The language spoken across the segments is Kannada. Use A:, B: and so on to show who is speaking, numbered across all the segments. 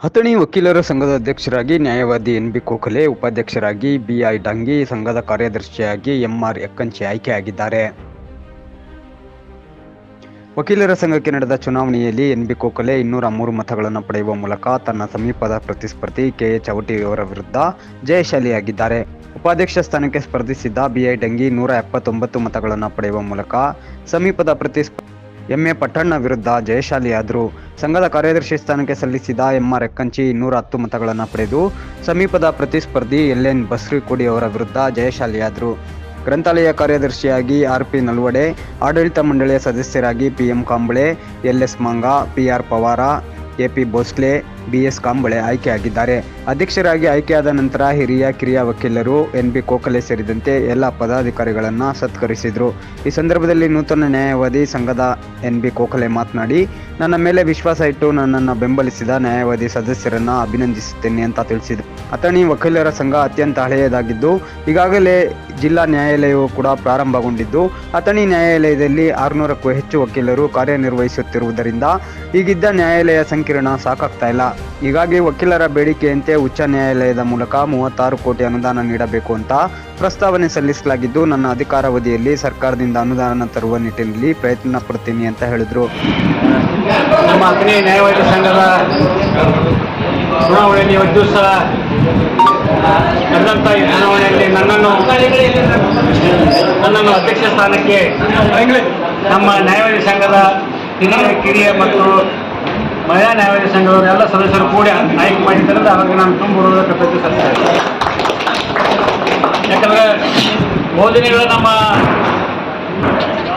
A: ಹತಣಿ ವಕೀಲರ ಸಂಘದ ಅಧ್ಯಕ್ಷರಾಗಿ ನ್ಯಾಯವಾದಿ ಎನ್ ಬಿ ಕೋಖಲೆ, ಉಪಾಧ್ಯಕ್ಷರಾಗಿ ಬಿಐ ಡಂಗಿ, ಸಂಘದ ಕಾರ್ಯದರ್ಶಿಯಾಗಿ ಎಂಆರ್ ಎಕ್ಕಂಚಿ ಆಯ್ಕೆಯಾಗಿದ್ದಾರೆ ವಕೀಲರ ಸಂಘಕ್ಕೆ ನಡೆದ ಚುನಾವಣೆಯಲ್ಲಿ ಎನ್ ಬಿ ಕೋಖಲೆ ಇನ್ನೂರ ಮೂರು ಮತಗಳನ್ನು ಪಡೆಯುವ ಮೂಲಕ ತನ್ನ ಸಮೀಪದ ಪ್ರತಿಸ್ಪರ್ಧಿ ಕೆ ಎಚ್ ಚೌಟಿಯವರ ವಿರುದ್ಧ ಜಯಶಾಲಿಯಾಗಿದ್ದಾರೆ. ಉಪಾಧ್ಯಕ್ಷ ಸ್ಥಾನಕ್ಕೆ ಸ್ಪರ್ಧಿಸಿದ್ದ ಬಿಐ ಡಂಗಿ ನೂರ ಎಪ್ಪತ್ತೊಂಬತ್ತು ಮತಗಳನ್ನು ಪಡೆಯುವ ಮೂಲಕ ಸಮೀಪದ ಪ್ರತಿಸ್ಪ ಎಂಎ ಪಟ್ಟಣ್ಣ ವಿರುದ್ಧ ಜಯಶಾಲಿಯಾದರು. ಸಂಘದ ಕಾರ್ಯದರ್ಶಿ ಸ್ಥಾನಕ್ಕೆ ಸಲ್ಲಿಸಿದ ಎಂಆರ್ ಎಕ್ಕಂಚಿ ಇನ್ನೂರ ಹತ್ತು ಮತಗಳನ್ನು ಪಡೆದು ಸಮೀಪದ ಪ್ರತಿಸ್ಪರ್ಧಿ ಎಲ್ ಎನ್ ಬಸ್ರಿಕೋಡಿ ಅವರ ವಿರುದ್ಧ ಜಯಶಾಲಿಯಾದರು. ಗ್ರಂಥಾಲಯ ಕಾರ್ಯದರ್ಶಿಯಾಗಿ ಆರ್ ಪಿ ನಲ್ವಡೆ, ಆಡಳಿತ ಮಂಡಳಿಯ ಸದಸ್ಯರಾಗಿ P M Kamble, L S Manga, P R Pawar, A P Bhosale B S Kamble ಆಯ್ಕೆಯಾಗಿದ್ದಾರೆ. ಅಧ್ಯಕ್ಷರಾಗಿ ಆಯ್ಕೆಯಾದ ನಂತರ ಹಿರಿಯ, ಕಿರಿಯ ವಕೀಲರು ಎನ್ ಬಿ ಕೋಕಲೆ ಸೇರಿದಂತೆ ಎಲ್ಲ ಪದಾಧಿಕಾರಿಗಳನ್ನು ಸತ್ಕರಿಸಿದರು. ಈ ಸಂದರ್ಭದಲ್ಲಿ ನೂತನ ನ್ಯಾಯವಾದಿ ಸಂಘದ ಎನ್ ಬಿ ಕೋಕಲೆ ಮಾತನಾಡಿ, ನನ್ನ ಮೇಲೆ ವಿಶ್ವಾಸ ಇಟ್ಟು ನನ್ನನ್ನು ಬೆಂಬಲಿಸಿದ ನ್ಯಾಯವಾದಿ ಸದಸ್ಯರನ್ನು ಅಭಿನಂದಿಸುತ್ತೇನೆ ಅಂತ ತಿಳಿಸಿದರು. ಅಥಣಿ ವಕೀಲರ ಸಂಘ ಅತ್ಯಂತ ಹಳೆಯದಾಗಿದ್ದು, ಈಗಾಗಲೇ ಜಿಲ್ಲಾ ನ್ಯಾಯಾಲಯವು ಕೂಡ ಪ್ರಾರಂಭಗೊಂಡಿದ್ದು, ಅಥಣಿ ನ್ಯಾಯಾಲಯದಲ್ಲಿ ಆರುನೂರಕ್ಕೂ ಹೆಚ್ಚು ವಕೀಲರು ಕಾರ್ಯನಿರ್ವಹಿಸುತ್ತಿರುವುದರಿಂದ ಈಗಿದ್ದ ನ್ಯಾಯಾಲಯ ಸಂಕೀರ್ಣ ಸಾಕಾಗ್ತಾ ಇಲ್ಲ. ಹೀಗಾಗಿ ವಕೀಲರ ಬೇಡಿಕೆಯಂತೆ ಉಚ್ಚ ನ್ಯಾಯಾಲಯದ ಮೂಲಕ ಮೂವತ್ತಾರು ಕೋಟಿ ಅನುದಾನ ನೀಡಬೇಕು ಅಂತ ಪ್ರಸ್ತಾವನೆ ಸಲ್ಲಿಸಲಾಗಿದ್ದು ನನ್ನ ಅಧಿಕಾರಾವಧಿಯಲ್ಲಿ ಸರ್ಕಾರದಿಂದ ಅನುದಾನ ತರುವ ನಿಟ್ಟಿನಲ್ಲಿ ಪ್ರಯತ್ನ ಪಡ್ತೀನಿ ಅಂತ ಹೇಳಿದರು.
B: ನಮ್ಮ ಅಗ್ನಿ ನ್ಯಾಯವಾದಿ ಸಂಘದ ಚುನಾವಣೆಯಲ್ಲಿ ಒಂದು ದಿವಸ ನಡೆದಂಥ ಈ ಚುನಾವಣೆಯಲ್ಲಿ ನನ್ನನ್ನು ನನ್ನನ್ನು ಅಧ್ಯಕ್ಷ ಸ್ಥಾನಕ್ಕೆ ನಮ್ಮ ನ್ಯಾಯವಾದಿ ಸಂಘದ ಹಿರಿಯ ಕಿರಿಯ ಮತ್ತು ಮಹಿಳಾ ನ್ಯಾಯವಾದಿ ಸಂಘದವರು ಎಲ್ಲ ಸದಸ್ಯರು ಕೂಡಿ ಆಯ್ಕೆ ಮಾಡಿದ್ದರಿಂದ ಅದಕ್ಕೆ ನಾನು ತುಂಬ ಕೃತಜ್ಞತೆ ಇದ್ದೇನೆ ಯಾಕಂದರೆ ಬೋಧನೆಗಳು ನಮ್ಮ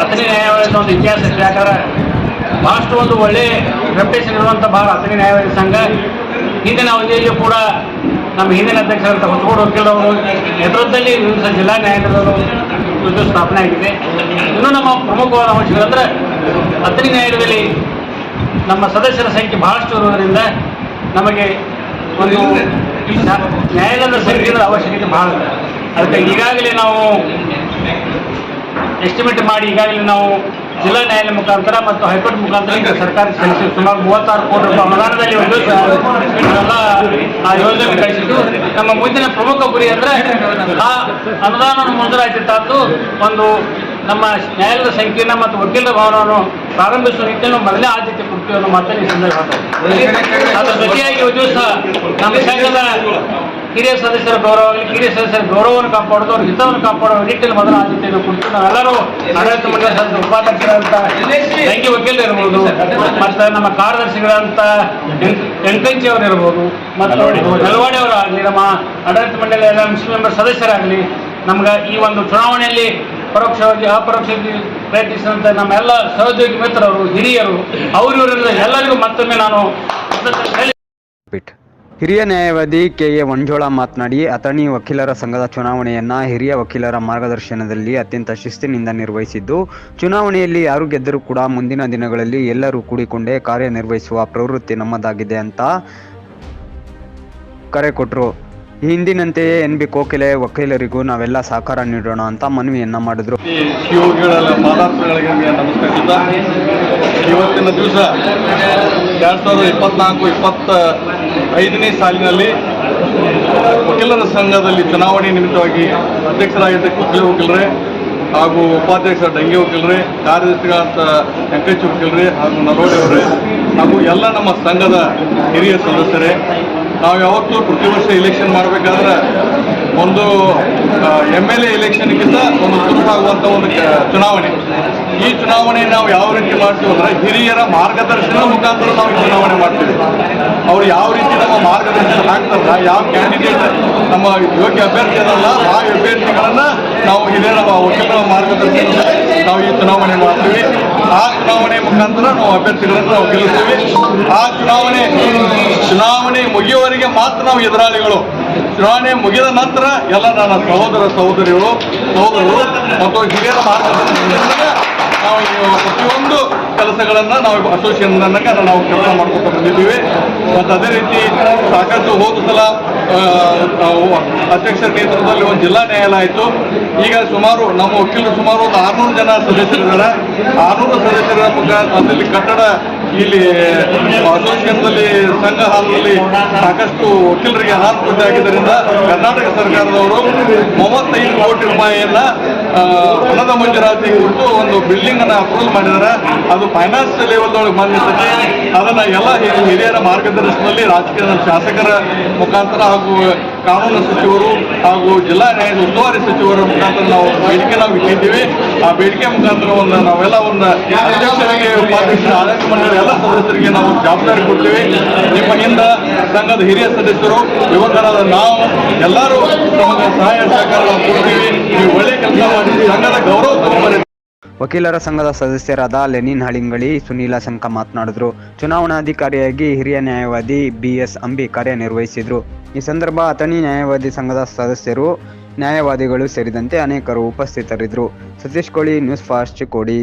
B: ಅತನಿ ನ್ಯಾಯಾಲಯದ ಒಂದು ಇತಿಹಾಸ ಇದೆ ಯಾಕಂದ್ರೆ ಭಾಳಷ್ಟು ಒಂದು ಒಳ್ಳೆ ರೆಪ್ಯುಟೇಷನ್ ಇರುವಂಥ ಭಾಳ ಅತನಿ ನ್ಯಾಯವಾದಿ ಸಂಘ, ಹಿಂದಿನ ಅವಧಿಯಲ್ಲಿಯೂ ಕೂಡ ನಮ್ಮ ಹಿಂದಿನ ಅಧ್ಯಕ್ಷರಂತ ಹೊಸಗೋಡು ವಕೀಲರವರು ನೇತೃತ್ವದಲ್ಲಿ ಜಿಲ್ಲಾ ನ್ಯಾಯಾಲಯದವರು ಸ್ಥಾಪನೆ ಆಗಿದೆ. ಇನ್ನೂ ನಮ್ಮ ಪ್ರಮುಖವಾದ ಅಂಶಗಳಂದ್ರೆ ಅತ್ರಿ ನ್ಯಾಯಾಲಯದಲ್ಲಿ ನಮ್ಮ ಸದಸ್ಯರ ಸಂಖ್ಯೆ ಬಹಳಷ್ಟು ಇರುವುದರಿಂದ ನಮಗೆ ಒಂದು ನ್ಯಾಯಾಲಯದ ಸಂಖ್ಯೆಯ ಅವಶ್ಯಕತೆ ಬಹಳ ಇದೆ. ಅದಕ್ಕೆ ಈಗಾಗಲೇ ನಾವು ಎಸ್ಟಿಮೇಟ್ ಮಾಡಿ ಈಗಾಗಲೇ ನಾವು ಜಿಲ್ಲಾ ನ್ಯಾಯಾಲಯ ಮುಖಾಂತರ ಮತ್ತು ಹೈಕೋರ್ಟ್ ಮುಖಾಂತರ ಸರ್ಕಾರ ಸಲ್ಲಿಸಿ ಸುಮಾರು ಮೂವತ್ತಾರು ಕೋಟಿ ರೂಪಾಯಿ ಅನುದಾನದಲ್ಲಿ ಒಂದು ಆ ಯೋಜನೆ ಕಳಿಸಿದ್ದು. ನಮ್ಮ ಮುಂದಿನ ಪ್ರಮುಖ ಗುರಿ ಅಂದರೆ ಆ ಅನುದಾನವನ್ನು ಮಂಜೂರಾತಿ ತಂದು ಒಂದು ನಮ್ಮ ನ್ಯಾಯಾಲಯದ ಸಂಕೀರ್ಣ ಮತ್ತು ವಕೀಲರ ಭವನವನ್ನು ಪ್ರಾರಂಭಿಸುವ ನಿಟ್ಟಿನಲ್ಲಿ ಮೊದಲೇ ಆದ್ಯತೆ ಕೊಡ್ತೀವಿ ಮಾಡ್ತಾ ಈ ಸಂದರ್ಭ ಅದರ ಜೊತೆಯಾಗಿ ಒಂದು ದಿವಸ ನಮ್ಮ ಸಂಘದ ಹಿರಿಯ ಸದಸ್ಯರ ಗೌರವ ಹಿರಿಯ ಸದಸ್ಯರ ಗೌರವವನ್ನು ಕಾಪಾಡೋದು ಅವ್ರ ಹಿತವನ್ನು ಕಾಪಾಡೋ ನಿಟ್ಟಿನಲ್ಲಿ ಮೊದಲ ಆದ್ಯತೆಯನ್ನು ಕುರಿತು ನಾವೆಲ್ಲರೂ ಆಡಳಿತ ಮಂಡಳಿ ಸದಸ್ಯ ಉಪಾಧ್ಯಕ್ಷರಾದಂತಹ ದಂಗಿ ವಕೀಲರು ಇರ್ಬೋದು ಮತ್ತು ನಮ್ಮ ಕಾರ್ಯದರ್ಶಿಗಳಂತ ಎಂಕಂಚಿ ಅವರು ಇರ್ಬೋದು ಮತ್ತು ನೆಲವಾಡಿ ಅವರು. ಆಗಲಿ ನಮ್ಮ ಆಡಳಿತ ಮಂಡಳಿ ಎಲ್ಲ ಮೆಂಬರ್ ಸದಸ್ಯರಾಗಲಿ ನಮ್ಗೆ ಈ ಒಂದು ಚುನಾವಣೆಯಲ್ಲಿ ಪರೋಕ್ಷವಾಗಿ ಅಪರೋಕ್ಷವಾಗಿ ಪ್ರಯತ್ನಿಸಿದಂಥ ನಮ್ಮೆಲ್ಲ ಸಹೋದ್ಯೋಗಿ ಮಿತ್ರರು, ಹಿರಿಯರು ಅವರಿವರಿಂದ ಎಲ್ಲರಿಗೂ ಮತ್ತೊಮ್ಮೆ ನಾನು
A: ಹಿರಿಯ ನ್ಯಾಯವಾದಿ ಕೆ ಎ ವಂಜೋಳ ಮಾತನಾಡಿ, ಅಥಣಿ ವಕೀಲರ ಸಂಘದ ಚುನಾವಣೆಯನ್ನ ಹಿರಿಯ ವಕೀಲರ ಮಾರ್ಗದರ್ಶನದಲ್ಲಿ ಅತ್ಯಂತ ಶಿಸ್ತಿನಿಂದ ನಿರ್ವಹಿಸಿದ್ದು, ಚುನಾವಣೆಯಲ್ಲಿ ಯಾರು ಗೆದ್ದರೂ ಕೂಡ ಮುಂದಿನ ದಿನಗಳಲ್ಲಿ ಎಲ್ಲರೂ ಕೂಡಿಕೊಂಡೇ ಕಾರ್ಯನಿರ್ವಹಿಸುವ ಪ್ರವೃತ್ತಿ ನಮ್ಮದಾಗಿದೆ ಅಂತ ಕರೆ ಕೊಟ್ಟರು ಹಿಂದಿನಂತೆಯೇ ಎನ್ ಬಿ ಕೋಕಿಲೆ ವಕೀಲರಿಗೂ ನಾವೆಲ್ಲ ಸಹಕಾರ ನೀಡೋಣ ಅಂತ ಮನವಿಯನ್ನ ಮಾಡಿದ್ರು.
C: ಇವತ್ತಿನ ದಿವಸ ಎರಡು ಸಾವಿರದ ಇಪ್ಪತ್ನಾಲ್ಕು ಇಪ್ಪತ್ತ ಐದನೇ ಸಾಲಿನಲ್ಲಿ ವಕೀಲರ ಸಂಘದಲ್ಲಿ ಚುನಾವಣೆ ನಿಮಿತ್ತವಾಗಿ ಅಧ್ಯಕ್ಷರಾಗಿದ್ದ ಕುಕ್ಲೆ ವಕೀಲರೇ ಹಾಗೂ ಉಪಾಧ್ಯಕ್ಷ ಡಂಗಿ ವಕೀಲರೇ ಕಾರ್ಯದರ್ಶಿಗಳಂತ ವೆಂಕಟೇಶ್ ವಕೀಲರೇ ಹಾಗೂ ನರೋಡಿ ಅವರೇ ಹಾಗೂ ಎಲ್ಲ ನಮ್ಮ ಸಂಘದ ಹಿರಿಯ ಸದಸ್ಯರೇ ನಾವು ಯಾವತ್ತೂ ಪ್ರತಿ ವರ್ಷ ಇಲೆಕ್ಷನ್ ಮಾಡಬೇಕಾದ್ರೆ ಒಂದು ಎಂ ಎಲ್ ಎ ಎಲೆಕ್ಷನ್ಗಿಂತ ಒಂದು ತುರ್ತಾಗುವಂಥ ಒಂದು ಚುನಾವಣೆ. ಈ ಚುನಾವಣೆ ನಾವು ಯಾವ ರೀತಿ ಮಾಡ್ತೀವಿ ಅಂದರೆ ಹಿರಿಯರ ಮಾರ್ಗದರ್ಶನದ ಮುಖಾಂತರ ನಾವು ಚುನಾವಣೆ ಮಾಡ್ತೀವಿ. ಅವ್ರು ಯಾವ ರೀತಿ ನಮ್ಮ ಮಾರ್ಗದರ್ಶನ ಆಗ್ತಾರಲ್ಲ ಯಾವ ಕ್ಯಾಂಡಿಡೇಟ್ ನಮ್ಮ ಯೋಗ್ಯ ಅಭ್ಯರ್ಥಿ ಅದಲ್ಲ ಆ ಅಭ್ಯರ್ಥಿಗಳನ್ನ ನಾವು ಹಿರಿಯರ ವಕೀಲರ ಮಾರ್ಗದರ್ಶನ ನಾವು ಈ ಚುನಾವಣೆ ಮಾಡ್ತೀವಿ. ಆ ಚುನಾವಣೆ ಮುಖಾಂತರ ನಾವು ಅಭ್ಯರ್ಥಿಗಳನ್ನು ನಾವು ಗೆಲ್ಲಿಸ್ತೀವಿ ಆ ಚುನಾವಣೆ ಚುನಾವಣೆ ಮುಗಿಯುವವರೆಗೆ ಮಾತ್ರ ನಾವು ಎದುರಾಳಿಗಳು. ಚುನಾವಣೆ ಮುಗಿದ ನಂತರ ಎಲ್ಲ ನನ್ನ ಸಹೋದರ ಸಹೋದರಿಗಳು, ಸಹೋದರರು ಮತ್ತು ಹಿರಿಯರ ಮಾರ್ಗದರ್ಶನದಿಂದ ನಾವು ಪ್ರತಿಯೊಂದು ಕೆಲಸಗಳನ್ನು ನಾವು ಅಸೋಸಿಯೇಷನ್ ನಾವು ಕೆಲಸ ಮಾಡ್ಕೊತ ಬಂದಿದ್ದೀವಿ. ಮತ್ತು ಅದೇ ರೀತಿ ಸಾಕಷ್ಟು ಹೋದ ಸಲ ಅಧ್ಯಕ್ಷರ ನೇತೃತ್ವದಲ್ಲಿ ಒಂದು ಜಿಲ್ಲಾ ನ್ಯಾಯಾಲಯ ಆಯಿತು. ಈಗ ಸುಮಾರು ನಮ್ಮ ವಕೀಲರು ಸುಮಾರು ಒಂದು ಆರುನೂರು ಜನ ಸದಸ್ಯರಿದ್ದಾರೆ. ಆರುನೂರು ಸದಸ್ಯರ ಅದರಲ್ಲಿ ಕಟ್ಟಡ, ಇಲ್ಲಿ ಅಸೋಸಿಯೇಷನ್ದಲ್ಲಿ ಸಂಘ ಹಾಲ್ನಲ್ಲಿ ಸಾಕಷ್ಟು ವಕೀಲರಿಗೆ ಅನಾನುಕೂಲತೆ ಆಗಿದ್ದರಿಂದ ಕರ್ನಾಟಕ ಸರ್ಕಾರದವರು ಮೂವತ್ತೈದು ಕೋಟಿ ರೂಪಾಯಿಯನ್ನು ಹಣದ ಮಂಜೂರಾತಿ ಕುರಿತು ಒಂದು ಬಿಲ್ಡಿಂಗ್ ಅನ್ನ ಅಪ್ರೂವ್ ಮಾಡಿದ್ದಾರೆ ಅದು ಫೈನಾನ್ಸ್ ಲೆವೆಲ್ ಒಳಗೆ ಬಂದಿರ್ತದೆ. ಅದನ್ನ ಎಲ್ಲ ಹಿರಿಯರ ಮಾರ್ಗದರ್ಶನದಲ್ಲಿ ರಾಜಕೀಯ ಶಾಸಕರ ಮುಖಾಂತರ ಹಾಗೂ ಕಾನೂನು ಸಚಿವರು ಹಾಗೂ ಜಿಲ್ಲಾ ನ್ಯಾಯ ಉಸ್ತುವಾರಿ ಸಚಿವರ ಮುಖಾಂತರ ನಾವು ಬೇಡಿಕೆ ನಾವು ಇಟ್ಟಿದ್ದೀವಿ. ಆ ಬೇಡಿಕೆ ಮುಖಾಂತರ ಒಂದು ನಾವೆಲ್ಲ ಒಂದು ಅಧ್ಯಕ್ಷರಿಗೆ ಆಡಳಿತ ಮಂಡಳಿ ಎಲ್ಲ ಸದಸ್ಯರಿಗೆ ನಾವು ಜವಾಬ್ದಾರಿ ಕೊಡ್ತೀವಿ. ನಿಮ್ಮ ಸಂಘದ ಹಿರಿಯ ಸದಸ್ಯರು, ಯುವಕರಾದ ನಾವು ಎಲ್ಲರೂ ನಮಗೆ ಸಹಾಯ ಸಹಕಾರ ಕೊಡ್ತೀವಿ. ನೀವು ಒಳ್ಳೆ ಕೆಲಸ ಮಾಡಿ ಸಂಘದ ಗೌರವ
A: ವಕೀಲರ ಸಂಘದ ಸದಸ್ಯರಾದ ಲೆನಿನ್ ಹಳಿಂಗಳಿ, ಸುನೀಲ ಶಂಕ ಮಾತನಾಡಿದ್ರು. ಚುನಾವಣಾಧಿಕಾರಿಯಾಗಿ ಹಿರಿಯ ನ್ಯಾಯವಾದಿ ಬಿ ಎಸ್ ಅಂಬಿ ಕಾರ್ಯನಿರ್ವಹಿಸಿದ್ರು. ಈ ಸಂದರ್ಭ ಅಥಣಿ ನ್ಯಾಯವಾದಿ ಸಂಘದ ಸದಸ್ಯರು, ನ್ಯಾಯವಾದಿಗಳು ಸೇರಿದಂತೆ ಅನೇಕರು ಉಪಸ್ಥಿತರಿದ್ದರು. ಸತೀಶ್ ಕೋಳಿ, ನ್ಯೂಸ್ ಫಾಸ್ಟ್, ಚಿಕ್ಕೋಡಿ.